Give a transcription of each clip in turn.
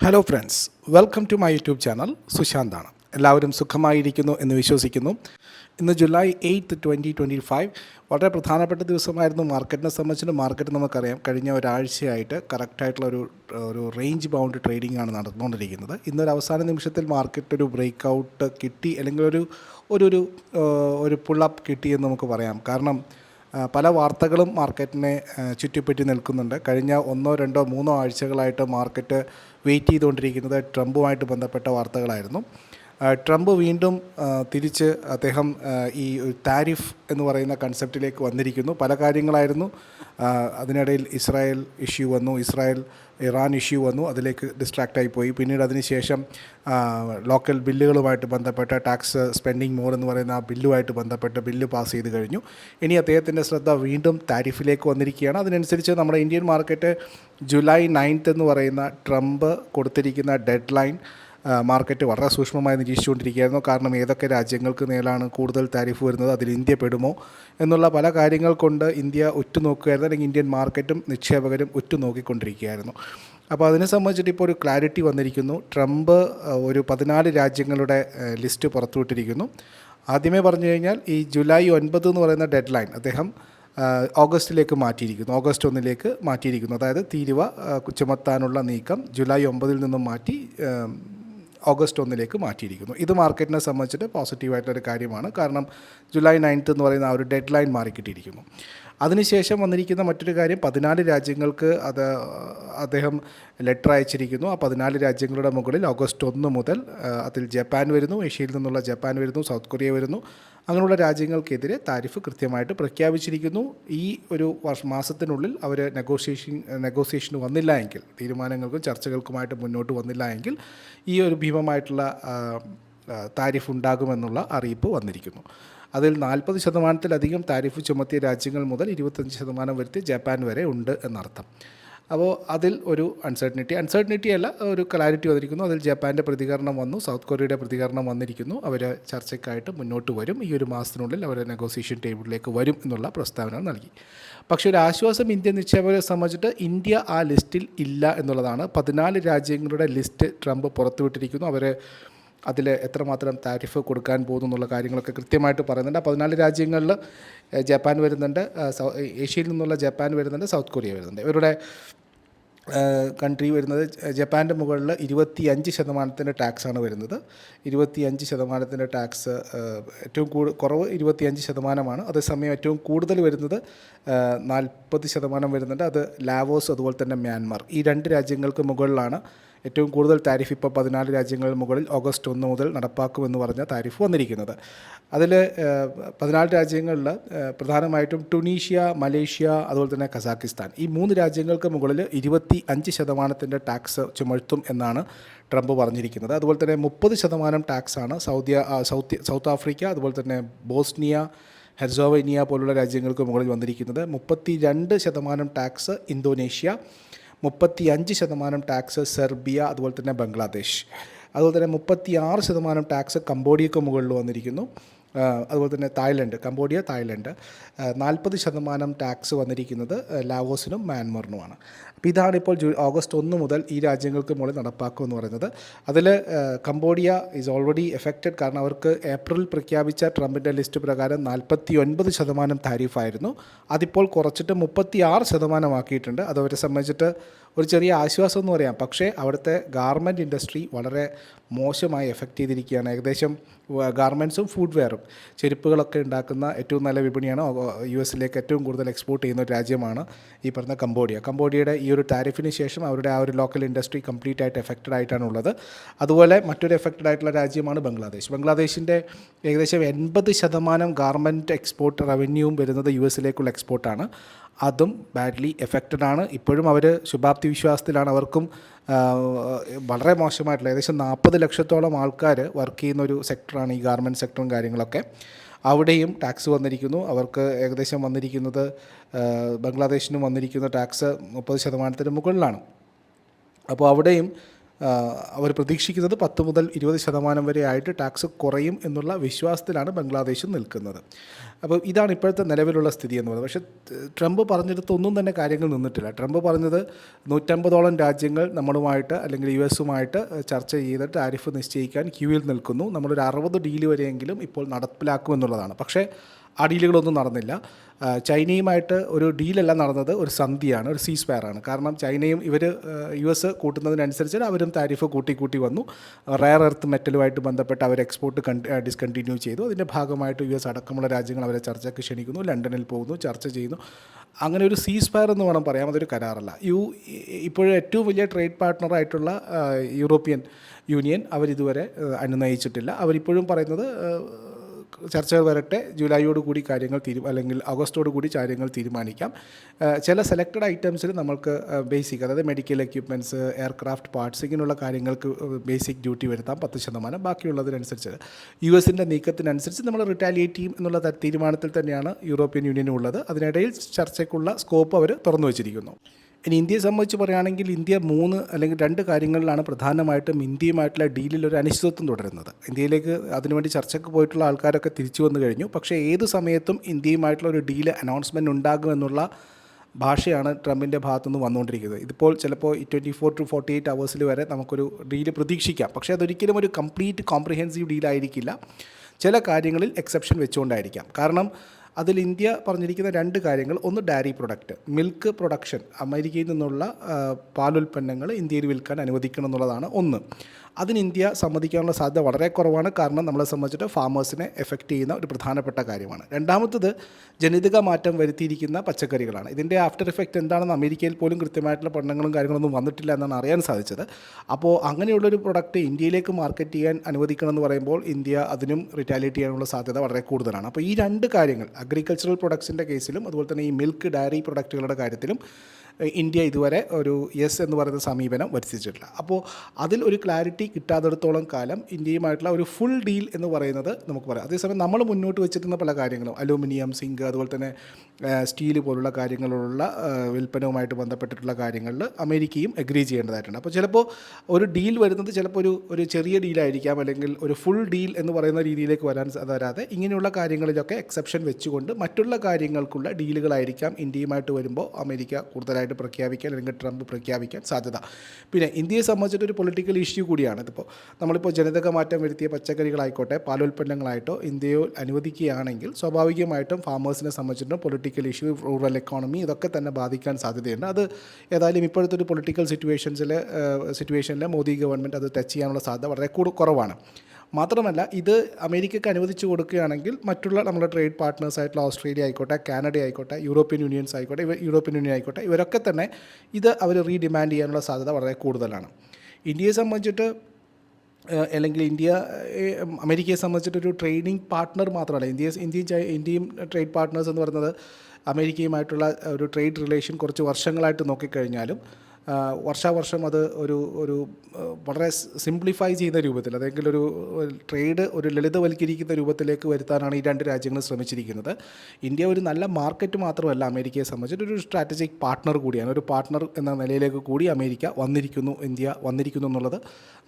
Hello friends welcome to my YouTube channel സുശാന്താണ് എല്ലാവരും സുഖമായിരിക്കുന്നു എന്ന് വിശ്വസിക്കുന്നു. ഇന്ന് July eighth twenty twenty five വളരെ പ്രധാനപ്പെട്ട ദിവസമായിരുന്നു. മാർക്കറ്റിനെ സംബന്ധിച്ച് മാർക്കറ്റ് നമുക്കറിയാം. കഴിഞ്ഞ ഒരാഴ്ചയായിട്ട് കറക്റ്റായിട്ടുള്ള ഒരു ഒരു റേഞ്ച് ബൗണ്ട് ട്രേഡിംഗ് ആണ് നടന്നുകൊണ്ടിരിക്കുന്നത്. ഇന്നൊരു അവസാന നിമിഷത്തിൽ മാർക്കറ്റ് ഒരു ബ്രേക്ക് ഔട്ട് കിട്ടി. അല്ലെങ്കിൽ ഒരു ഒരു ഒരു പുള്ളപ്പ് കിട്ടി എന്ന് നമുക്ക് പറയാം. കാരണം പല വാർത്തകളും മാർക്കറ്റിനെ ചുറ്റിപ്പറ്റി നിൽക്കുന്നുണ്ട്. കഴിഞ്ഞ ഒന്നോ രണ്ടോ മൂന്നോ ആഴ്ചകളായിട്ട് മാർക്കറ്റ് വെയിറ്റ് ചെയ്തുകൊണ്ടിരിക്കുന്നത് ട്രംപുമായിട്ട് ബന്ധപ്പെട്ട വാർത്തകളായിരുന്നു. ട്രംപ് വീണ്ടും തിരിച്ച് അദ്ദേഹം ഈ താരിഫ് എന്ന് പറയുന്ന കൺസെപ്റ്റിലേക്ക് വന്നിരിക്കുന്നു. പല കാര്യങ്ങളായിരുന്നു. അതിനിടയിൽ ഇസ്രായേൽ ഇഷ്യൂ വന്നു ഇസ്രായേൽ ഇറാൻ ഇഷ്യൂ വന്നു അതിലേക്ക് ഡിസ്ട്രാക്റ്റ് ആയി പോയി. പിന്നീട് അതിനുശേഷം ലോക്കൽ ബില്ലുകളുമായിട്ട് ബന്ധപ്പെട്ട ടാക്സ് സ്പെൻഡിങ് മോർ എന്ന് പറയുന്ന ആ ബില്ലുമായിട്ട് ബന്ധപ്പെട്ട് ബില്ല് പാസ് ചെയ്ത് കഴിഞ്ഞു. ഇനി അദ്ദേഹത്തിന്റെ ശ്രദ്ധ വീണ്ടും താരിഫിലേക്ക് വന്നിരിക്കുകയാണ്. അതിനനുസരിച്ച് നമ്മുടെ ഇന്ത്യൻ മാർക്കറ്റ് ജൂലൈ നയൻത്ത് എന്ന് പറയുന്ന ട്രംപ് കൊടുത്തിരിക്കുന്ന ഡെഡ് ലൈൻ മാർക്കറ്റ് വളരെ സൂക്ഷ്മമായി നിരീക്ഷിച്ചുകൊണ്ടിരിക്കുകയായിരുന്നു. കാരണം ഏതൊക്കെ രാജ്യങ്ങൾക്ക് മേലാണ് കൂടുതൽ താരിഫ് വരുന്നത് അതിൽ ഇന്ത്യ പെടുമോ എന്നുള്ള പല കാര്യങ്ങൾ കൊണ്ട് ഇന്ത്യ ഉറ്റുനോക്കുകയായിരുന്നു. അല്ലെങ്കിൽ ഇന്ത്യൻ മാർക്കറ്റും നിക്ഷേപകരും ഉറ്റുനോക്കിക്കൊണ്ടിരിക്കുകയായിരുന്നു. അപ്പോൾ അതിനെ സംബന്ധിച്ചിട്ട് ഇപ്പോൾ ഒരു ക്ലാരിറ്റി വന്നിരിക്കുന്നു. ട്രംപ് ഒരു പതിനാല് രാജ്യങ്ങളുടെ ലിസ്റ്റ് പുറത്തുവിട്ടിരിക്കുന്നു. ആദ്യമേ പറഞ്ഞു കഴിഞ്ഞാൽ ഈ ജൂലൈ ഒൻപത് എന്ന് പറയുന്ന ഡെഡ് ലൈൻ അദ്ദേഹം ഓഗസ്റ്റിലേക്ക് മാറ്റിയിരിക്കുന്നു. ഓഗസ്റ്റ് ഒന്നിലേക്ക് മാറ്റിയിരിക്കുന്നു. അതായത് തീരുവ ചുമത്താനുള്ള നീക്കം ജൂലൈ ഒമ്പതിൽ നിന്നും മാറ്റി ഓഗസ്റ്റ് ഒന്നിലേക്ക് മാറ്റിയിരിക്കുന്നു. ഇത് മാർക്കറ്റിനെ സംബന്ധിച്ചിട്ട് പോസിറ്റീവായിട്ടുള്ളൊരു കാര്യമാണ്. കാരണം ജൂലൈ നയൻത്ത് എന്ന് പറയുന്ന ആ ഒരു ഡെഡ് ലൈൻ മാറിക്കിട്ടിയിരിക്കുന്നു അതിനുശേഷം വന്നിരിക്കുന്ന മറ്റൊരു കാര്യം പതിനാല് രാജ്യങ്ങൾക്ക് അത് അദ്ദേഹം ലെറ്റർ അയച്ചിരിക്കുന്നു. ആ പതിനാല് രാജ്യങ്ങളുടെ മുകളിൽ ഓഗസ്റ്റ് ഒന്ന് മുതൽ അതിൽ ജപ്പാൻ വരുന്നു ഏഷ്യയിൽ നിന്നുള്ള ജപ്പാൻ വരുന്നു സൗത്ത് കൊറിയ വരുന്നു. അങ്ങനെയുള്ള രാജ്യങ്ങൾക്കെതിരെ താരിഫ് കൃത്യമായിട്ട് പ്രഖ്യാപിച്ചിരിക്കുന്നു. ഈ ഒരു വർഷ മാസത്തിനുള്ളിൽ അവർ നെഗോഷിയേഷൻ നെഗോസിയേഷന് വന്നില്ല എങ്കിൽ തീരുമാനങ്ങൾക്കും ചർച്ചകൾക്കുമായിട്ട് മുന്നോട്ട് വന്നില്ല എങ്കിൽ ഈ ഒരു ഭീമമായിട്ടുള്ള താരിഫ് ഉണ്ടാകുമെന്നുള്ള അറിയിപ്പ് വന്നിരിക്കുന്നു. അതിൽ നാൽപ്പത് ശതമാനത്തിലധികം താരിഫ് ചുമത്തിയ രാജ്യങ്ങൾ മുതൽ ഇരുപത്തഞ്ച് ശതമാനം വരുത്തി ജപ്പാൻ വരെ ഉണ്ട് എന്നർത്ഥം. അപ്പോൾ അതിൽ ഒരു അൺസർട്ടനിറ്റി അൺസർട്ടനിറ്റി അല്ല ഒരു ക്ലാരിറ്റി വന്നിരിക്കുന്നു. അതിൽ ജപ്പാന്റെ പ്രതികരണം വന്നു സൗത്ത് കൊറിയയുടെ പ്രതികരണം വന്നിരിക്കുന്നു. അവർ ചർച്ചയ്ക്കായിട്ട് മുന്നോട്ട് വരും. ഈ ഒരു മാസത്തിനുള്ളിൽ അവർ നെഗോസിയേഷൻ ടേബിളിലേക്ക് വരും എന്നുള്ള പ്രസ്താവന നൽകി. പക്ഷേ ഒരു ആശ്വാസം ഇന്ത്യ നിക്ഷേപകരെ സംബന്ധിച്ചിട്ട് ഇന്ത്യ ആ ലിസ്റ്റിൽ ഇല്ല എന്നുള്ളതാണ്. പതിനാല് രാജ്യങ്ങളുടെ ലിസ്റ്റ് ട്രംപ് പുറത്തുവിട്ടിരിക്കുന്നു. അവർ അതിൽ എത്രമാത്രം താരിഫ് കൊടുക്കാൻ പോകുന്നു എന്നുള്ള കാര്യങ്ങളൊക്കെ കൃത്യമായിട്ട് പറയുന്നുണ്ട്. പതിനാല് രാജ്യങ്ങളിൽ ജപ്പാൻ വരുന്നുണ്ട് ഏഷ്യയിൽ നിന്നുള്ള ജപ്പാൻ വരുന്നുണ്ട് സൗത്ത് കൊറിയ വരുന്നുണ്ട്. ഇവരുടെ കൺട്രി വരുന്നത് ജപ്പാന്റെ മുകളിൽ ഇരുപത്തി അഞ്ച് ശതമാനത്തിന്റെ ടാക്സാണ് വരുന്നത്. ഇരുപത്തി അഞ്ച് ശതമാനത്തിന്റെ ടാക്സ് ഏറ്റവും കൂടു കുറവ് ഇരുപത്തി അഞ്ച് ശതമാനമാണ്. അതേസമയം ഏറ്റവും കൂടുതൽ വരുന്നത് നാൽപ്പത് ശതമാനം വരുന്നുണ്ട്. അത് ലാവോസ് അതുപോലെ തന്നെ മ്യാൻമാർ. ഈ രണ്ട് രാജ്യങ്ങൾക്ക് മുകളിലാണ് ഏറ്റവും കൂടുതൽ താരിഫ് ഇപ്പോൾ പതിനാല് രാജ്യങ്ങളിൽ മുകളിൽ ഓഗസ്റ്റ് ഒന്ന് മുതൽ നടപ്പാക്കുമെന്ന് പറഞ്ഞ താരിഫ് വന്നിരിക്കുന്നത്. അതിൽ പതിനാല് രാജ്യങ്ങളിൽ പ്രധാനമായിട്ടും ടുണീഷ്യ മലേഷ്യ അതുപോലെ തന്നെ കസാക്കിസ്ഥാൻ ഈ മൂന്ന് രാജ്യങ്ങൾക്ക് മുകളിൽ ഇരുപത്തി അഞ്ച് ശതമാനത്തിന്റെ ടാക്സ് ചുമഴ്ത്തും എന്നാണ് ട്രംപ് പറഞ്ഞിരിക്കുന്നത്. അതുപോലെ തന്നെ മുപ്പത് ശതമാനം ടാക്സാണ് സൗദി സൗത്ത് സൗത്ത് ആഫ്രിക്ക അതുപോലെ തന്നെ ബോസ്നിയ ഹെർസോവേനിയ പോലുള്ള രാജ്യങ്ങൾക്ക് മുകളിൽ വന്നിരിക്കുന്നത്. മുപ്പത്തി രണ്ട് ശതമാനം ടാക്സ് ഇന്തോനേഷ്യ മുപ്പത്തി അഞ്ച് ശതമാനം ടാക്സ് സെർബിയ അതുപോലെ തന്നെ ബംഗ്ലാദേശ്. അതുപോലെ തന്നെ മുപ്പത്തി ആറ് ശതമാനം ടാക്സ് കംബോഡിയക്ക് മുകളിൽ വന്നിരിക്കുന്നു. അതുപോലെ തന്നെ തായ്ലൻഡ് കംബോഡിയ തായ്ലൻഡ് നാൽപ്പത് ശതമാനം ടാക്സ് വന്നിരിക്കുന്നത് ലാവോസിനും മ്യാൻമറിനുമാണ്. അപ്പോൾ ഇതാണ് ഇപ്പോൾ ജൂ ഓഗസ്റ്റ് ഒന്ന് മുതൽ ഈ രാജ്യങ്ങൾക്ക് മുകളിൽ നടപ്പാക്കുമെന്ന് പറയുന്നത്. അതിൽ കംബോഡിയ ഈസ് ഓൾറെഡി എഫക്റ്റഡ് കാരണം അവർക്ക് ഏപ്രിൽ പ്രഖ്യാപിച്ച ട്രംപിന്റെ ലിസ്റ്റ് പ്രകാരം നാൽപ്പത്തി ഒൻപത് ശതമാനം താരിഫായിരുന്നു. അതിപ്പോൾ കുറച്ചിട്ട് മുപ്പത്തി ആറ് ശതമാനമാക്കിയിട്ടുണ്ട് അതവരെ സംബന്ധിച്ചിട്ട് ഒരു ചെറിയ ആശ്വാസം എന്ന് പറയാം. പക്ഷേ അവിടുത്തെ ഗാർമെന്റ് ഇൻഡസ്ട്രി വളരെ മോശമായി എഫക്റ്റ് ചെയ്തിരിക്കുകയാണ്. ഏകദേശം ഗാർമെന്റ്സും ഫുഡ് വെയറും ചെരുപ്പുകളൊക്കെ ഉണ്ടാക്കുന്ന ഏറ്റവും നല്ല വിപണിയാണ് യു എസിലേക്ക് ഏറ്റവും കൂടുതൽ എക്സ്പോർട്ട് ചെയ്യുന്ന ഒരു രാജ്യമാണ് ഈ പറഞ്ഞ കംബോഡിയ. കംബോഡിയയുടെ ഈ ഒരു ടാരിഫിന് ശേഷം അവരുടെ ആ ഒരു ലോക്കൽ ഇൻഡസ്ട്രി കംപ്ലീറ്റ് ആയിട്ട് എഫക്റ്റഡ് ആയിട്ടാണ് ഉള്ളത് അതുപോലെ മറ്റൊരു എഫക്റ്റഡ് ആയിട്ടുള്ള രാജ്യമാണ് ബംഗ്ലാദേശ്. ബംഗ്ലാദേശിന്റെ ഏകദേശം എൺപത് ശതമാനം ഗാർമെന്റ് എക്സ്പോർട്ട് റവന്യൂവും വരുന്നത് യു എസിലേക്കുള്ള എക്സ്പോർട്ടാണ് അതും ബാഡ്ലി എഫക്റ്റഡ് ആണ്. ഇപ്പോഴും അവർ ശുഭാപ്തി വിശ്വാസത്തിലാണ് അവർക്കും വളരെ മോശമായിട്ടുള്ള ഏകദേശം നാൽപ്പത് ലക്ഷത്തോളം ആൾക്കാർ വർക്ക് ചെയ്യുന്ന ഒരു സെക്ടറാണ് ഈ ഗാർമെന്റ് സെക്ടറും കാര്യങ്ങളൊക്കെ. അവിടെയും ടാക്സ് വന്നിരിക്കുന്നു. അവർക്ക് ഏകദേശം വന്നിരിക്കുന്നത് ബംഗ്ലാദേശിനും വന്നിരിക്കുന്ന ടാക്സ് മുപ്പത് ശതമാനത്തിന് മുകളിലാണ്. അപ്പോൾ അവിടെയും അവർ പ്രതീക്ഷിക്കുന്നത് പത്ത് മുതൽ ഇരുപത് ശതമാനം വരെ ആയിട്ട് ടാക്സ് കുറയും എന്നുള്ള വിശ്വാസത്തിലാണ് ബംഗ്ലാദേശ് നിൽക്കുന്നത്. അപ്പോൾ ഇതാണ് ഇപ്പോഴത്തെ നിലവിലുള്ള സ്ഥിതി എന്ന് പറയുന്നത്. പക്ഷേ ട്രംപ് പറഞ്ഞിടത്തൊന്നും തന്നെ കാര്യങ്ങൾ നിന്നിട്ടില്ല. ട്രംപ് പറഞ്ഞത് നൂറ്റമ്പതോളം രാജ്യങ്ങൾ നമ്മളുമായിട്ട് അല്ലെങ്കിൽ യു എസുമായിട്ട് ചർച്ച ചെയ്ത് ടാരിഫ് നിശ്ചയിക്കാൻ ക്യൂവിൽ നിൽക്കുന്നു. നമ്മളൊരു അറുപത് ഡീൽ വരെയെങ്കിലും ഇപ്പോൾ നടപ്പിലാക്കുമെന്നുള്ളതാണ്. പക്ഷേ ആ ഡീലുകളൊന്നും നടന്നില്ല. ചൈനയുമായിട്ട് ഒരു ഡീലല്ല നടന്നത് ഒരു സന്ധിയാണ് ഒരു സീസ് ഫയറാണ് കാരണം ചൈനയും ഇവർ യു എസ് കൂട്ടുന്നതിനനുസരിച്ച് അവരും താരിഫ് കൂട്ടി കൂട്ടി വന്നു. റയർ എർത്ത് മെറ്റലുമായിട്ട് ബന്ധപ്പെട്ട് അവർ എക്സ്പോർട്ട് ഡിസ്കണ്ടിന്യൂ ചെയ്തു. അതിന്റെ ഭാഗമായിട്ട് യു എസ് അടക്കമുള്ള രാജ്യങ്ങൾ അവരെ ചർച്ചയ്ക്ക് ക്ഷണിക്കുന്നു ലണ്ടനിൽ പോകുന്നു ചർച്ച ചെയ്യുന്നു. അങ്ങനെ ഒരു സീസ് ഫയർ എന്ന് വേണം പറയാം അതൊരു കരാറല്ല. യു ഇപ്പോഴും ഏറ്റവും വലിയ ട്രേഡ് പാർട്ട്ണറായിട്ടുള്ള യൂറോപ്യൻ യൂണിയൻ അവരിതുവരെ അനുനയിച്ചിട്ടില്ല. അവരിപ്പോഴും പറയുന്നത് ചർച്ചകൾ വരട്ടെ. ജൂലൈയോട് കൂടി കാര്യങ്ങൾ തീരു അല്ലെങ്കിൽ ഓഗസ്റ്റോട് കൂടി കാര്യങ്ങൾ തീരുമാനിക്കാം. ചില സെലക്റ്റഡ് ഐറ്റംസിൽ നമ്മൾക്ക് ബേസിക് അതായത് മെഡിക്കൽ എക്യുപ്മെന്റ്സ് എയർക്രാഫ്റ്റ് പാർട്സ് ഇങ്ങനെയുള്ള കാര്യങ്ങൾക്ക് ബേസിക് ഡ്യൂട്ടി വരുത്താം പത്ത് ശതമാനം. ബാക്കിയുള്ളതിനനുസരിച്ച് യു എസിന്റെ നീക്കത്തിനനുസരിച്ച് നമ്മൾ റിട്ടാലിയേറ്റ് ചെയ്യും എന്നുള്ള തീരുമാനത്തിൽ തന്നെയാണ് യൂറോപ്യൻ യൂണിയനും ഉള്ളത്. അതിനിടയിൽ ചർച്ചയ്ക്കുള്ള സ്കോപ്പ് അവർ തുറന്നു വച്ചിരിക്കുന്നു. ഇനി ഇന്ത്യയെ സംബന്ധിച്ച് പറയുകയാണെങ്കിൽ ഇന്ത്യ മൂന്ന് അല്ലെങ്കിൽ രണ്ട് കാര്യങ്ങളിലാണ് പ്രധാനമായിട്ടും ഇന്ത്യയുമായിട്ടുള്ള ഡീലിൽ ഒരു അനിശ്ചിതത്വം തുടരുന്നത്. ഇന്ത്യയിലേക്ക് അതിനുവേണ്ടി ചർച്ചയ്ക്ക് പോയിട്ടുള്ള ആൾക്കാരൊക്കെ തിരിച്ചു വന്നു കഴിഞ്ഞു. പക്ഷേ ഏത് സമയത്തും ഇന്ത്യയുമായിട്ടുള്ള ഒരു ഡീൽ അനൗൺസ്മെന്റ് ഉണ്ടാകുമെന്നുള്ള ഭാഷയാണ് ട്രംപിന്റെ ഭാഗത്തുനിന്ന് വന്നുകൊണ്ടിരിക്കുന്നത്. ഇതിപ്പോൾ ചിലപ്പോൾ twenty four to forty eight അവേഴ്സിൽ വരെ നമുക്കൊരു ഡീൽ പ്രതീക്ഷിക്കാം. പക്ഷേ അതൊരിക്കലും ഒരു കംപ്ലീറ്റ് കോംപ്രിഹെൻസീവ് ഡീലായിരിക്കില്ല ചില കാര്യങ്ങളിൽ എക്സെപ്ഷൻ വെച്ചുകൊണ്ടായിരിക്കാം. കാരണം അതിൽ ഇന്ത്യ പറഞ്ഞിരിക്കുന്ന രണ്ട് കാര്യങ്ങൾ. ഒന്ന് ഡയറി പ്രൊഡക്റ്റ് മിൽക്ക് പ്രൊഡക്ഷൻ. അമേരിക്കയിൽ നിന്നുള്ള പാലുൽപ്പന്നങ്ങൾ ഇന്ത്യയിൽ വിൽക്കാൻ അനുവദിക്കണം എന്നുള്ളതാണ് ഒന്ന്. അതിന് ഇന്ത്യ സമ്മതിക്കാനുള്ള സാധ്യത വളരെ കുറവാണ്. കാരണം നമ്മളെ സംബന്ധിച്ചിട്ട് ഫാമേഴ്സിനെ എഫക്റ്റ് ചെയ്യുന്ന ഒരു പ്രധാനപ്പെട്ട കാര്യമാണ്. രണ്ടാമത്തത് ജനിതക മാറ്റം വരുത്തിയിരിക്കുന്ന പച്ചക്കറികളാണ്. ഇതിന്റെ ആഫ്റ്റർ എഫക്റ്റ് എന്താണെന്ന് അമേരിക്കയിൽ പോലും കൃത്യമായിട്ടുള്ള പഠനങ്ങളും കാര്യങ്ങളൊന്നും വന്നിട്ടില്ല എന്നാണ് അറിയാൻ സാധിച്ചത്. അപ്പോൾ അങ്ങനെയുള്ളൊരു പ്രൊഡക്റ്റ് ഇന്ത്യയിലേക്ക് മാർക്കറ്റ് ചെയ്യാൻ അനുവദിക്കണം എന്ന് പറയുമ്പോൾ ഇന്ത്യ അതിനും റിറ്റാലിയേറ്റ് ചെയ്യാനുള്ള സാധ്യത വളരെ കൂടുതലാണ്. അപ്പോൾ ഈ രണ്ട് കാര്യങ്ങൾ അഗ്രികൾച്ചറൽ പ്രൊഡക്ട്സിന്റെ കേസിലും അതുപോലെ തന്നെ ഈ മിൽക്ക് ഡയറി പ്രൊഡക്റ്റുകളുടെ കാര്യത്തിലും ഇന്ത്യ ഇതുവരെ ഒരു യെസ് എന്ന് പറയുന്ന സമീപനം വരുത്തിച്ചിട്ടില്ല. അപ്പോൾ അതിൽ ഒരു ക്ലാരിറ്റി കിട്ടാത്തിടത്തോളം കാലം ഇന്ത്യയുമായിട്ടുള്ള ഒരു ഫുൾ ഡീൽ എന്ന് പറയുന്നത് നമുക്ക് പറയാം. അതേസമയം നമ്മൾ മുന്നോട്ട് വെച്ചിരുന്ന പല കാര്യങ്ങളും അലൂമിനിയം സിങ്ക് അതുപോലെ തന്നെ സ്റ്റീൽ പോലുള്ള കാര്യങ്ങളുള്ള വിൽപ്പനവുമായിട്ട് ബന്ധപ്പെട്ടിട്ടുള്ള കാര്യങ്ങളിൽ അമേരിക്കയും അഗ്രി ചെയ്യേണ്ടതായിട്ടുണ്ട്. അപ്പോൾ ചിലപ്പോൾ ഒരു ഡീൽ വരുന്നത് ചിലപ്പോൾ ഒരു ഒരു ചെറിയ ഡീലായിരിക്കാം അല്ലെങ്കിൽ ഒരു ഫുൾ ഡീൽ എന്ന് പറയുന്ന രീതിയിലേക്ക് വരാൻ വരാതെ ഇങ്ങനെയുള്ള കാര്യങ്ങളിലൊക്കെ എക്സെപ്ഷൻ വെച്ചുകൊണ്ട് മറ്റുള്ള കാര്യങ്ങൾക്കുള്ള ഡീലുകളായിരിക്കാം ഇന്ത്യയുമായിട്ട് വരുമ്പോൾ അമേരിക്ക കൂടുതലായിട്ട് പ്രഖ്യാപിക്കാൻ അല്ലെങ്കിൽ ട്രംപ് പ്രഖ്യാപിക്കാൻ സാധ്യത. പിന്നെ ഇന്ത്യയെ സംബന്ധിച്ചിട്ട് ഒരു പൊളിറ്റിക്കൽ ഇഷ്യൂ കൂടിയാണ്. ഇതിപ്പോൾ നമ്മളിപ്പോൾ ജനിതക മാറ്റം വരുത്തിയ പച്ചക്കറികളായിക്കോട്ടെ പാലുൽപ്പന്നങ്ങളായിട്ടോ ഇന്ത്യയിൽ അനുവദിക്കുകയാണെങ്കിൽ സ്വാഭാവികമായിട്ടും ഫാമേഴ്സിനെ സംബന്ധിച്ചിട്ടും പൊളിറ്റിക്കൽ ഇഷ്യൂ റൂറൽ എക്കോണമി ഇതൊക്കെ തന്നെ ബാധിക്കാൻ സാധ്യതയുണ്ട്. അത് ഏതായാലും ഇപ്പോഴത്തെ ഒരു പൊളിറ്റിക്കൽ സിറ്റുവേഷൻസിലെ സിറ്റുവേഷനിലെ മോദി ഗവൺമെന്റ് അത് ടച്ച് ചെയ്യാനുള്ള സാധ്യത വളരെ കുറവാണ്. മാത്രമല്ല ഇത് അമേരിക്കയ്ക്ക് അനുവദിച്ചു കൊടുക്കുകയാണെങ്കിൽ മറ്റുള്ള നമ്മുടെ ട്രേഡ് പാർട്ട്നേഴ്സ് ആയിട്ടുള്ള ഓസ്ട്രേലിയ ആയിക്കോട്ടെ കാനഡ ആയിക്കോട്ടെ യൂറോപ്യൻ യൂണിയൻസ് ആയിക്കോട്ടെ ഇവ യൂറോപ്യൻ യൂണിയൻ ആയിക്കോട്ടെ ഇവരൊക്കെ തന്നെ ഇത് അവർ റീഡിമാൻഡ് ചെയ്യാനുള്ള സാധ്യത വളരെ കൂടുതലാണ്. ഇന്ത്യയെ സംബന്ധിച്ചിട്ട് അല്ലെങ്കിൽ ഇന്ത്യ അമേരിക്കയെ സംബന്ധിച്ചിട്ടൊരു ട്രേഡിംഗ് പാർട്ട്ണർ മാത്രമല്ല ഇന്ത്യ ഇന്ത്യയും ഇന്ത്യയും ട്രേഡ് പാർട്ട്നേഴ്സ് എന്ന് പറയുന്നത് അമേരിക്കയുമായിട്ടുള്ള ഒരു ട്രേഡ് റിലേഷൻ കുറച്ച് വർഷങ്ങളായിട്ട് നോക്കിക്കഴിഞ്ഞാലും വർഷാവർഷം അത് ഒരു ഒരു വളരെ സിംപ്ലിഫൈ ചെയ്യുന്ന രൂപത്തിൽ അല്ലെങ്കിൽ ഒരു ട്രേഡ് ഒരു ലളിതവൽക്കരിക്കുന്ന രൂപത്തിലേക്ക് വരുത്താനാണ് ഈ രണ്ട് രാജ്യങ്ങൾ ശ്രമിച്ചിരിക്കുന്നത്. ഇന്ത്യ ഒരു നല്ല മാർക്കറ്റ് മാത്രമല്ല അമേരിക്കയെ സംബന്ധിച്ചിട്ട് ഒരു സ്ട്രാറ്റജിക് പാർട്ട്ണർ കൂടിയാണ്. ഒരു പാർട്ട്ണർ എന്ന നിലയിലേക്ക് കൂടി അമേരിക്ക വന്നിരിക്കുന്നു ഇന്ത്യ വന്നിരിക്കുന്നു എന്നുള്ളത്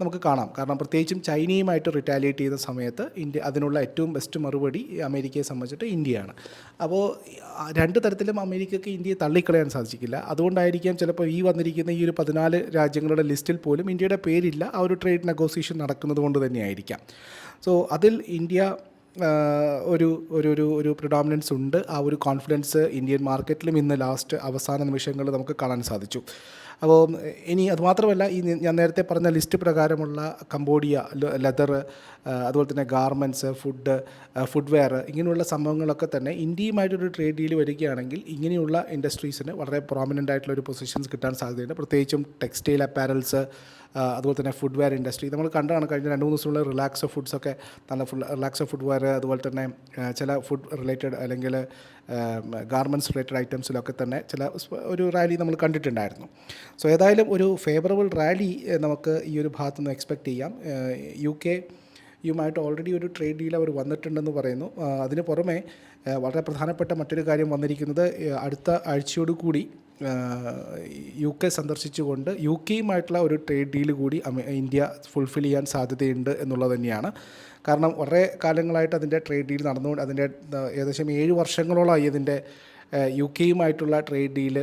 നമുക്ക് കാണാം. കാരണം പ്രത്യേകിച്ചും ചൈനയുമായിട്ട് റിറ്റാലിയേറ്റ് ചെയ്യുന്ന സമയത്ത് ഇന്ത്യ അതിനുള്ള ഏറ്റവും ബെസ്റ്റ് മറുപടി അമേരിക്കയെ സംബന്ധിച്ചിട്ട് ഇന്ത്യയാണ്. അപ്പോൾ രണ്ട് തരത്തിലും അമേരിക്കയ്ക്ക് ഇന്ത്യയെ തള്ളിക്കളയാൻ സാധിക്കില്ല അതുകൊണ്ടായിരിക്കാം ചിലപ്പോൾ ഈ വന്നിരിക്കുന്ന ഈ ഒരു പതിനാല് രാജ്യങ്ങളുടെ ലിസ്റ്റിൽ പോലും ഇന്ത്യയുടെ പേരില്ല ആ ഒരു ട്രേഡ് നെഗോസിയേഷൻ നടക്കുന്നത് കൊണ്ട് തന്നെയായിരിക്കാം. സോ അതിൽ ഇന്ത്യ ഒരു ഒരു ഒരു ഒരു പ്രിഡോമിനൻസ് ഉണ്ട്. ആ ഒരു കോൺഫിഡൻസ് ഇന്ത്യൻ മാർക്കറ്റിലും ഇന്ന് ലാസ്റ്റ് അവസാന നിമിഷങ്ങളിൽ നമുക്ക് കാണാൻ സാധിച്ചു. അപ്പോൾ ഇനി അതുമാത്രമല്ല ഈ ഞാൻ നേരത്തെ പറഞ്ഞ ലിസ്റ്റ് പ്രകാരമുള്ള കംബോഡിയ ലെതർ അതുപോലെ തന്നെ ഗാർമെന്റ്സ് ഫുഡ് ഫുഡ് വെയർ ഇങ്ങനെയുള്ള സംഭവങ്ങളൊക്കെ തന്നെ ഇന്ത്യയുമായിട്ടൊരു ട്രേഡ് ഡീൽ വരികയാണെങ്കിൽ ഇങ്ങനെയുള്ള ഇൻഡസ്ട്രീസിന് വളരെ പ്രോമിനന്റ് ആയിട്ടുള്ള ഒരു പൊസിഷൻസ് കിട്ടാൻ സാധ്യതയുണ്ട്. പ്രത്യേകിച്ചും ടെക്സ്റ്റൈൽ അപ്പാരൽസ് അതുപോലെ തന്നെ ഫുഡ് വെയർ ഇൻഡസ്ട്രി നമ്മൾ കണ്ടാണ് കഴിഞ്ഞ രണ്ട് മൂന്ന് ദിവസമുള്ള ഫുഡ്സ് ഒക്കെ നല്ല ഫുൾ ഫുഡ് വെയർ അതുപോലെ തന്നെ ചില ഫുഡ് റിലേറ്റഡ് അല്ലെങ്കിൽ ഗാർമെന്റ്സ് റിലേറ്റഡ് ഐറ്റംസിലൊക്കെ തന്നെ ചില ഒരു റാലി നമ്മൾ കണ്ടിട്ടുണ്ടായിരുന്നു. സോ ഏതായാലും ഒരു ഫേവറബിൾ റാലി നമുക്ക് ഈ ഒരു ഭാഗത്തു നിന്ന് എക്സ്പെക്റ്റ് ചെയ്യാം യു കെ യുമായിട്ട് ഓൾറെഡി ഒരു ട്രേഡ് ഡീൽ അവർ വന്നിട്ടുണ്ടെന്ന് പറയുന്നു. അതിന് പുറമെ വളരെ പ്രധാനപ്പെട്ട മറ്റൊരു കാര്യം വന്നിരിക്കുന്നത് അടുത്ത ആഴ്ചയോട് കൂടി യു കെ സന്ദർശിച്ചുകൊണ്ട് യു കെയുമായിട്ടുള്ള ഒരു ട്രേഡ് ഡീൽ കൂടി ഇന്ത്യ ഫുൾഫിൽ ചെയ്യാൻ സാധ്യതയുണ്ട് എന്നുള്ളത് തന്നെയാണ്. കാരണം കുറേ കാലങ്ങളായിട്ട് അതിന്റെ ട്രേഡ് ഡീൽ നടന്നുകൊണ്ട് അതിന്റെ ഏകദേശം ഏഴ് വർഷങ്ങളോളമായി ഇതിന്റെ യു കെയുമായിട്ടുള്ള ട്രേഡ് ഡീൽ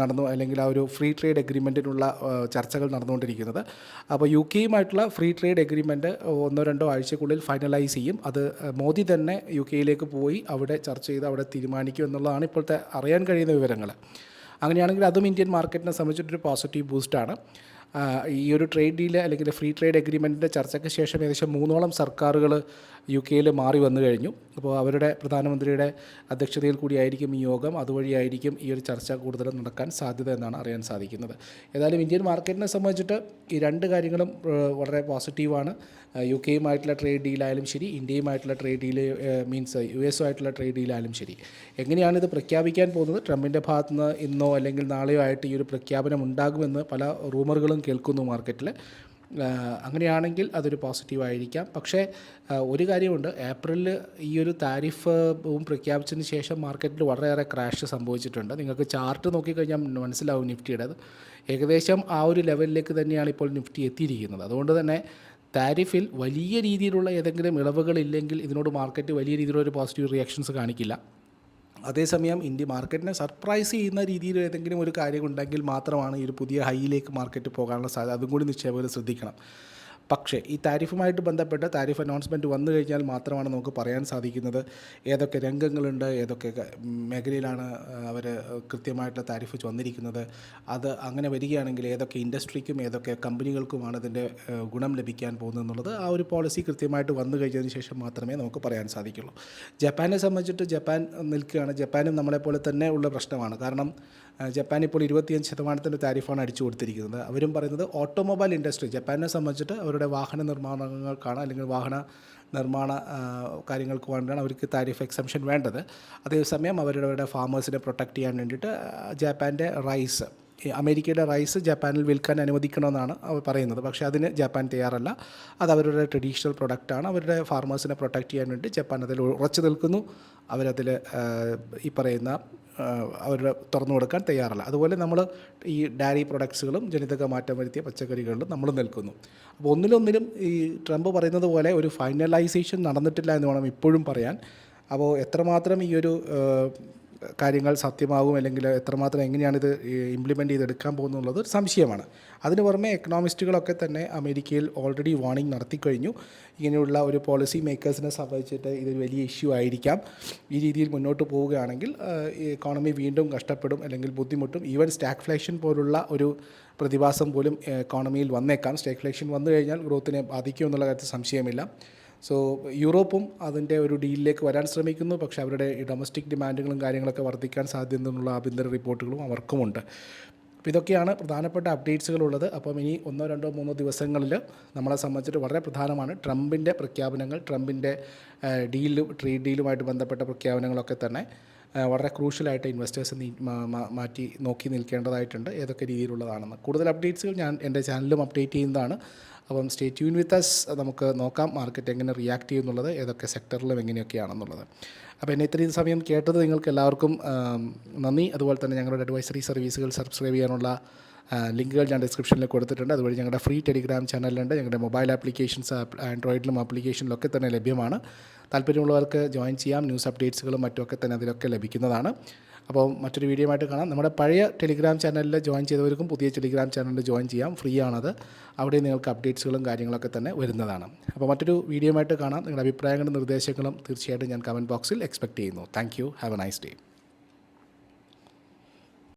നടന്നു അല്ലെങ്കിൽ ആ ഒരു ഫ്രീ ട്രേഡ് എഗ്രിമെന്റിനുള്ള ചർച്ചകൾ നടന്നുകൊണ്ടിരിക്കുന്നത്. അപ്പോൾ യു കെയുമായിട്ടുള്ള ഫ്രീ ട്രേഡ് എഗ്രിമെന്റ് ഒന്നോ രണ്ടോ ആഴ്ചക്കുള്ളിൽ ഫൈനലൈസ് ചെയ്യും. അത് മോദി തന്നെ യു കെയിലേക്ക് പോയി അവിടെ ചർച്ച ചെയ്ത് അവിടെ തീരുമാനിക്കും എന്നുള്ളതാണ് ഇപ്പോഴത്തെ അറിയാൻ കഴിയുന്ന വിവരങ്ങൾ. അങ്ങനെയാണെങ്കിൽ അതും ഇന്ത്യൻ മാർക്കറ്റിനെ സംബന്ധിച്ചിട്ടൊരു പോസിറ്റീവ് ബൂസ്റ്റാണ് ഈ ഒരു ട്രേഡ് ഡീൽ അല്ലെങ്കിൽ ഫ്രീ ട്രേഡ് എഗ്രിമെന്റിന്റെ ചർച്ചയ്ക്ക് ശേഷം ഏകദേശം മൂന്നോളം സർക്കാരുകൾ യു കെയിൽ മാറി വന്നു കഴിഞ്ഞു. അപ്പോൾ അവരുടെ പ്രധാനമന്ത്രിയുടെ അധ്യക്ഷതയിൽ കൂടിയായിരിക്കും ഈ യോഗം. അതുവഴിയായിരിക്കും ഈ ഒരു ചർച്ച കൂടുതലും നടക്കാൻ സാധ്യത എന്നാണ് അറിയാൻ സാധിക്കുന്നത്. ഏതായാലും ഇന്ത്യൻ മാർക്കറ്റിനെ സംബന്ധിച്ചിട്ട് ഈ രണ്ട് കാര്യങ്ങളും വളരെ പോസിറ്റീവാണ്. യു കെയുമായിട്ടുള്ള ട്രേഡ് ഡീലായാലും ശരി ഇന്ത്യയുമായിട്ടുള്ള ട്രേഡ് ഡീൽ മീൻസ് യു എസുമായിട്ടുള്ള ട്രേഡ് ഡീലായാലും ശരി. എങ്ങനെയാണ് ഇത് പ്രഖ്യാപിക്കാൻ പോകുന്നത്? ട്രംപിന്റെ ഭാഗത്ത് നിന്ന് ഇന്നോ അല്ലെങ്കിൽ നാളെയോ ആയിട്ട് ഈ ഒരു പ്രഖ്യാപനം ഉണ്ടാകുമെന്ന് പല റൂമറുകളും കേൾക്കുന്നു മാർക്കറ്റിൽ. അങ്ങനെയാണെങ്കിൽ അതൊരു പോസിറ്റീവ് ആയിരിക്കാം പക്ഷേ ഒരു കാര്യമുണ്ട്. ഏപ്രിലിൽ ഈ ഒരു താരിഫ് പ്രഖ്യാപിച്ചതിന് ശേഷം മാർക്കറ്റിൽ വളരെയേറെ ക്രാഷ് സംഭവിച്ചിട്ടുണ്ട്. നിങ്ങൾക്ക് ചാർട്ട് നോക്കിക്കഴിഞ്ഞാൽ മനസ്സിലാവും നിഫ്റ്റിയുടെ ഏകദേശം ആ ഒരു ലെവലിലേക്ക് തന്നെയാണ് ഇപ്പോൾ നിഫ്റ്റി എത്തിയിരിക്കുന്നത്. അതുകൊണ്ട് തന്നെ താരിഫിൽ വലിയ രീതിയിലുള്ള ഏതെങ്കിലും ഇളവുകളില്ലെങ്കിൽ ഇതിനോട് മാർക്കറ്റ് വലിയ രീതിയിലുള്ള ഒരു പോസിറ്റീവ് റിയാക്ഷൻസ് കാണിക്കില്ല. അതേസമയം ഇന്ത്യ മാർക്കറ്റിനെ സർപ്രൈസ് ചെയ്യുന്ന രീതിയിൽ ഏതെങ്കിലും ഒരു കാര്യം ഉണ്ടെങ്കിൽ മാത്രമാണ് ഈ ഒരു പുതിയ ഹൈയിലേക്ക് മാർക്കറ്റ് പോകാനുള്ള സാധ്യത. അതും കൂടി നിക്ഷേപകർ ശ്രദ്ധിക്കണം. പക്ഷേ ഈ താരിഫുമായിട്ട് ബന്ധപ്പെട്ട താരിഫ് അനൗൺസ്മെന്റ് വന്നു കഴിഞ്ഞാൽ മാത്രമാണ് നമുക്ക് പറയാൻ സാധിക്കുന്നത്. ഏതൊക്കെ രംഗങ്ങളുണ്ട് ഏതൊക്കെ മേഖലയിലാണ് അവർ കൃത്യമായിട്ടുള്ള താരിഫ് വന്നിരിക്കുന്നത്. അത് അങ്ങനെ വരികയാണെങ്കിൽ ഏതൊക്കെ ഇൻഡസ്ട്രിക്കും ഏതൊക്കെ കമ്പനികൾക്കുമാണ് ഇതിന്റെ ഗുണം ലഭിക്കാൻ പോകുന്നത് എന്നുള്ളത് ആ ഒരു പോളിസി കൃത്യമായിട്ട് വന്നു കഴിഞ്ഞതിന് ശേഷം മാത്രമേ നമുക്ക് പറയാൻ സാധിക്കുള്ളൂ. ജപ്പാനെ സംബന്ധിച്ചിട്ട് ജപ്പാൻ നിൽക്കുകയാണ്. ജപ്പാനും നമ്മളെപ്പോലെ തന്നെ ഉള്ള പ്രശ്നമാണ്. കാരണം ജപ്പാൻ ഇപ്പോൾ ഇരുപത്തിയഞ്ച് ശതമാനത്തിന്റെ താരിഫാണ് അടിച്ചു കൊടുത്തിരിക്കുന്നത്. അവരും പറയുന്നത് ഓട്ടോമൊബൈൽ ഇൻഡസ്ട്രി ജപ്പാനെ സംബന്ധിച്ചിട്ട് അവരുടെ വാഹന നിർമ്മാണങ്ങൾക്കാണ് അല്ലെങ്കിൽ വാഹന നിർമ്മാണ കാര്യങ്ങൾക്ക് വേണ്ടിയാണ് അവർക്ക് താരിഫ് എക്സംഷൻ വേണ്ടത്. അതേസമയം അവരുടെ ഫാമേഴ്സിനെ പ്രൊട്ടക്റ്റ് ചെയ്യാൻ വേണ്ടിയിട്ട് ജപ്പാന്റെ റൈസ് അമേരിക്കയുടെ റൈസ് ജപ്പാനിൽ വിൽക്കാൻ അനുവദിക്കണമെന്നാണ് അവർ പറയുന്നത്. പക്ഷേ അതിന് ജപ്പാൻ തയ്യാറല്ല. അത് അവരുടെ ട്രഡീഷണൽ പ്രൊഡക്റ്റാണ്. അവരുടെ ഫാർമേഴ്സിനെ പ്രൊട്ടക്റ്റ് ചെയ്യാൻ വേണ്ടി ജപ്പാൻ അതിൽ ഉറച്ചു നിൽക്കുന്നു. അവരതിൽ ഈ പറയുന്ന അവരുടെ തുറന്നു കൊടുക്കാൻ തയ്യാറല്ല. അതുപോലെ നമ്മൾ ഈ ഡയറി പ്രൊഡക്ട്സുകളും ജനിതക മാറ്റം വരുത്തിയ പച്ചക്കറികളിലും നമ്മൾ നിൽക്കുന്നു. അപ്പോൾ ഒന്നിലൊന്നിലും ഈ ട്രംപ് പറയുന്നത് പോലെ ഒരു ഫൈനലൈസേഷൻ നടന്നിട്ടില്ല എന്ന് വേണം ഇപ്പോഴും പറയാൻ. അപ്പോൾ എത്രമാത്രം ഈ ഒരു കാര്യങ്ങൾ സത്യമാകും അല്ലെങ്കിൽ എത്രമാത്രം എങ്ങനെയാണ് ഇത് ഇംപ്ലിമെന്റ് ചെയ്തെടുക്കാൻ എന്നുള്ളത് ഒരു സംശയമാണ്. അതിന് പുറമെ എക്കണോമിസ്റ്റുകളൊക്കെ തന്നെ അമേരിക്കയിൽ ഓൾറെഡി വാർണിംഗ് നടത്തിക്കഴിഞ്ഞു. ഇങ്ങനെയുള്ള ഒരു പോളിസി മേക്കേഴ്സിനെ സംബന്ധിച്ചിട്ട് ഇതൊരു വലിയ ഇഷ്യൂ ആയിരിക്കാം. ഈ രീതിയിൽ മുന്നോട്ട് പോവുകയാണെങ്കിൽ എക്കോണമി വീണ്ടും കഷ്ടപ്പെടും അല്ലെങ്കിൽ ബുദ്ധിമുട്ടും. ഈവൻ സ്റ്റാഗ്ഫ്ലേഷൻ പോലുള്ള ഒരു പ്രതിഭാസം പോലും എക്കോണമിയിൽ വന്നേക്കാം. സ്റ്റാഗ്ഫ്ലേഷൻ വന്നു കഴിഞ്ഞാൽ ഗ്രോത്തിനെ ബാധിക്കുമെന്നുള്ള കാര്യത്തിൽ സംശയമില്ല. സോ യൂറോപ്പും അതിന്റെ ഒരു ഡീലിലേക്ക് വരാൻ ശ്രമിക്കുന്നു. പക്ഷേ അവരുടെ ഡൊമസ്റ്റിക് ഡിമാൻഡുകളും കാര്യങ്ങളൊക്കെ വർദ്ധിക്കാൻ സാധ്യത എന്നുള്ള ആഭ്യന്തര റിപ്പോർട്ടുകളും അവർക്കുമുണ്ട്. അപ്പോൾ ഇതൊക്കെയാണ് പ്രധാനപ്പെട്ട അപ്ഡേറ്റ്സുകളുള്ളത് അപ്പം ഇനി ഒന്നോ രണ്ടോ മൂന്നോ ദിവസങ്ങളിൽ നമ്മളെ സംബന്ധിച്ചിട്ട് വളരെ പ്രധാനമാണ് ട്രംപിന്റെ പ്രഖ്യാപനങ്ങൾ ട്രംപിന്റെ ഡീലും ട്രേഡ് ഡീലുമായിട്ട് ബന്ധപ്പെട്ട പ്രഖ്യാപനങ്ങളൊക്കെ തന്നെ വളരെ ക്രൂഷ്യലായിട്ട് ഇൻവെസ്റ്റേഴ്സ് മാറ്റി നോക്കി നിൽക്കേണ്ടതായിട്ടുണ്ട്. ഏതൊക്കെ രീതിയിലുള്ളതാണെന്ന്. കൂടുതൽ അപ്ഡേറ്റ്സുകൾ ഞാൻ എന്റെ ചാനലിലും അപ്ഡേറ്റ് ചെയ്യുന്നതാണ്. അപ്പം സ്റ്റേ ട്യൂൺ വിത്ത് അസ് നമുക്ക് നോക്കാം മാർക്കറ്റ് എങ്ങനെ റിയാക്ട് ചെയ്യുന്നുള്ളത് ഏതൊക്കെ സെക്ടറിലും എങ്ങനെയൊക്കെയാണെന്നുള്ളത്. അപ്പോൾ എന്നെ ഇത്രയും സമയം കേട്ടത് നിങ്ങൾക്ക് എല്ലാവർക്കും നന്ദി. അതുപോലെ തന്നെ ഞങ്ങളുടെ അഡ്വൈസറി സർവീസുകൾ സബ്സ്ക്രൈബ് ചെയ്യാനുള്ള ലിങ്കുകൾ ഞാൻ ഡിസ്ക്രിപ്ഷനിൽ കൊടുത്തിട്ടുണ്ട്. അതുവഴി ഞങ്ങളുടെ ഫ്രീ ടെലിഗ്രാം ചാനലുണ്ട് ഞങ്ങളുടെ മൊബൈൽ ആപ്ലിക്കേഷൻസ് ആൻഡ്രോയിഡിലും ആപ്ലിക്കേഷനിലൊക്കെ തന്നെ ലഭ്യമാണ്. താല്പര്യമുള്ളവർക്ക് ജോയിൻ ചെയ്യാം. ന്യൂസ് അപ്ഡേറ്റ്സുകളും മറ്റുമൊക്കെ തന്നെ അതിലൊക്കെ ലഭിക്കുന്നതാണ്. അപ്പോൾ മറ്റൊരു വീഡിയോ ആയിട്ട് കാണാം. നമ്മുടെ പഴയ ടെലിഗ്രാം ചാനലിൽ ജോയിൻ ചെയ്തവർക്കും പുതിയ ടെലിഗ്രാം ചാനലിൽ ജോയിൻ ചെയ്യാം. ഫ്രീ ആണത്. അവിടെ നിങ്ങൾക്ക് അപ്ഡേറ്റ്സുകളും കാര്യങ്ങളൊക്കെ തന്നെ വരുന്നതാണ്. അപ്പോൾ മറ്റൊരു വീഡിയോ ആയിട്ട് കാണാം. നിങ്ങളുടെ അഭിപ്രായങ്ങളും നിർദ്ദേശങ്ങളും തീർച്ചയായിട്ടും ഞാൻ കമന്റ് ബോക്സിൽ എക്സ്പെക്റ്റ് ചെയ്യുന്നു. Thank you have a nice day